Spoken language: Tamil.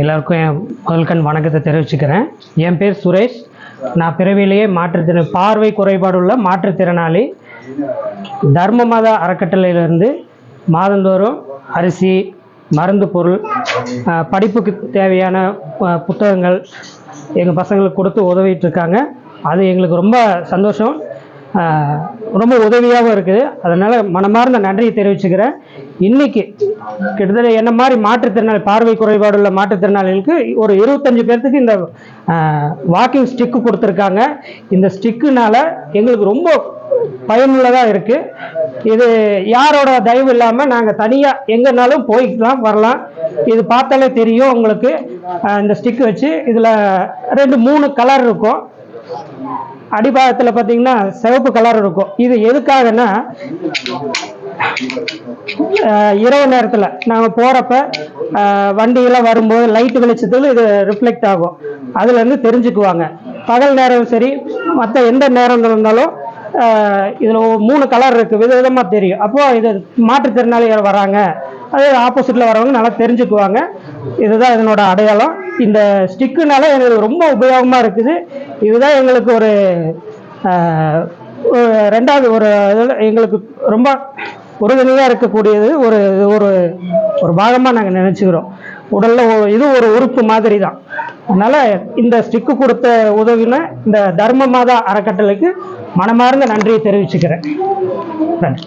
எல்லாருக்கும் என் முதல்கண் வணக்கத்தை தெரிவிச்சுக்கிறேன். என் பேர் சுரேஷ். நான் பிறவிலேயே மாற்றுத்திறன் பார்வை குறைபாடுள்ள மாற்றுத்திறனாளி. தர்ம மாத அறக்கட்டளையிலிருந்து மாதந்தோறும் அரிசி மருந்து பொருள் படிப்புக்கு தேவையான புத்தகங்கள் எங்கள் பசங்களுக்கு கொடுத்து உதவிட்டு இருக்காங்க. அது எங்களுக்கு ரொம்ப சந்தோஷம். ரொம்ப உதவியாகவும் இருக்குது. அதனால் மனமார்ந்த நன்றியை தெரிவிச்சுக்கிறேன். இன்றைக்கி கிட்டத்தட்ட என்ன மாதிரி மாற்றுத்திறனாளி பார்வை குறைபாடு உள்ள மாற்றுத்திறனாளிகளுக்கு ஒரு இருபத்தஞ்சு பேர்த்துக்கு இந்த வாக்கிங் ஸ்டிக்கு கொடுத்துருக்காங்க. இந்த ஸ்டிக்குனால் எங்களுக்கு ரொம்ப பயனுள்ளதாக இருக்குது இது யாரோட தயவு இல்லாமல் நாங்கள் தனியாக எங்கேனாலும் போய்க்கலாம் வரலாம். இது பார்த்தாலே தெரியும் உங்களுக்கு. இந்த ஸ்டிக் வச்சு இதில் ரெண்டு மூணு கலர் இருக்கும். அடிபாகத்தில் பார்த்தீங்கன்னா சிவப்பு கலர் இருக்கும். இது எதுக்காகன்னா இரவு நேரத்தில் நாங்கள் போகிறப்ப வண்டியெல்லாம் வரும்போது லைட் வெளிச்சத்தில் இது ரிஃப்ளெக்ட் ஆகும். அதுலேருந்து தெரிஞ்சுக்குவாங்க. பகல் நேரம் சரி மற்ற எந்த நேரம் இருந்தாலும் இதில் மூணு கலர் இருக்குது விதவிதமாக தெரியும். அப்போது இது மாற்றுத்திறனாளிகள் வராங்க. அதே ஆப்போசிட்டில் வரவங்க நல்லா தெரிஞ்சுக்குவாங்க. இதுதான் இதனோட அடையாளம். இந்த ஸ்டிக்குனால எங்களுக்கு ரொம்ப உபயோகமாக இருக்குது. இதுதான் எங்களுக்கு ஒரு ரெண்டாவது ஒரு இதில் எங்களுக்கு ரொம்ப உறுதுணையாக இருக்கக்கூடியது ஒரு ஒரு ஒரு பாகமாக நாங்கள் நினச்சிக்கிறோம். உடலில் இது ஒரு உறுப்பு மாதிரி தான் அதனால் இந்த ஸ்டிக்கு கொடுத்த உதவின இந்த தர்ம மாதா அறக்கட்டளைக்கு மனமார்ந்த நன்றியை தெரிவிச்சுக்கிறேன். நன்றி.